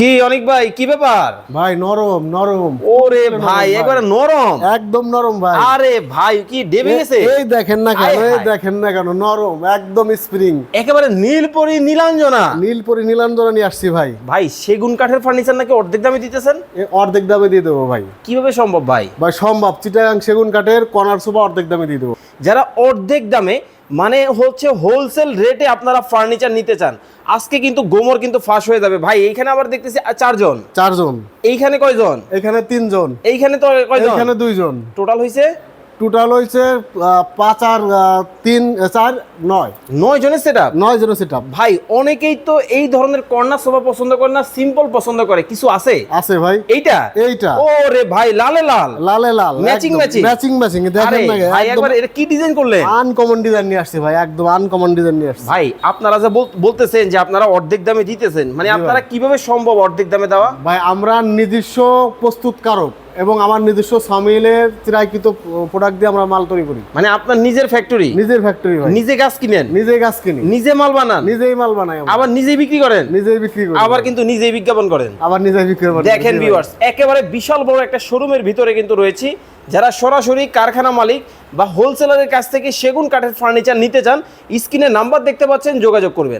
কি অনেক ভাই কি ব্যাপার? ভাই নরম নরম। ওরে ভাই একবারে নরম। একদম নরম ভাই। আরে ভাই কি ডেবে গেছে এই দেখেন না কেন এই দেখেন না কেন নরম একদম স্প্রিং। একেবারে নীলপরি নীলাঞ্জনা। নীলপরি নীলাঞ্জনা নিয়ে আসছি ভাই। ভাই সেগুন কাঠের ফার্নিচার নাকি অর্ধেক দামে দিতেছেন? অর্ধেক দামে দিয়ে দেবো ভাই। কীভাবে সম্ভব ভাই? ভাই সম্ভব। চিটাগাং সেগুন কাঠের কর্নার সোফা অর্ধেক দামে দিয়ে দেবো। যারা অর্ধেক দামে মানে হচ্ছে হোলসেল রেটে আপনারা ফার্নিচার নিতে চান। আজকে কিন্তু গোমর কিন্তু ফাঁস হয়ে যাবে। ভাই এইখানে আবার দেখতেছি চারজন। চারজন। এইখানে কয়জন? এখানে তিনজন। এইখানে তো কয়জন? এখানে দুইজন। টোটাল হয়েছে টোটাল হয়েছে পাঁচ আর তিন চার নয়। নয় জনের সেট আপ নয় জনের সেট আপ ভাই অনেকেই তো এই ধরনের কর্নার সোফা পছন্দ করে না সিম্পল পছন্দ করে। কিছু আছে? আছে ভাই। এইটা? এইটা। ও রে ভাই লালে লাল। লালে লাল Matching, matching? ম্যাচিং ম্যাচিং দেখেন না ভাই একবার এটা কি ডিজাইন করলে আনকমন ডিজাইন নিয়ে আসছে ভাই একদম আনকমন ডিজাইন নিয়ে আসছে। ভাই আপনারা যে বল- বলতেছেন যে আপনারা অর্ধেক দামে দিতেছেন মানে আপনারা কীভাবে সম্ভব অর্ধেক দামে দেওয়া? ভাই আমরা নিজস্ব প্রস্তুতকারক। এবং আমার নিজস্ব সামিলের চিরাইকৃত প্রোডাক্ট দিয়ে আমরা মাল তৈরি করি। মানে আপনার নিজের ফ্যাক্টরি নিজের ফ্যাক্টরি ভাই। নিজে গাছ কিনেন? নিজে গাছ কিনি। নিজে মাল বানান? নিজেই মাল বানাই আবার নিজেই বিক্রি করেন? নিজেই বিক্রি করি। আবার কিন্তু নিজেই বিজ্ঞাপন করেন? আবার নিজেই বিক্রি করি। দেখেন ভিউয়ার্স একেবারে বিশাল বড় একটা শোরুমের ভিতরে কিন্তু রয়েছি। যারা সরাসরি কারখানা মালিক বা হোলসেলারের কাছ থেকে সেগুন কাঠের ফার্নিচার নিতে চান স্ক্রিনে নাম্বার দেখতে পাচ্ছেন যোগাযোগ করবেন।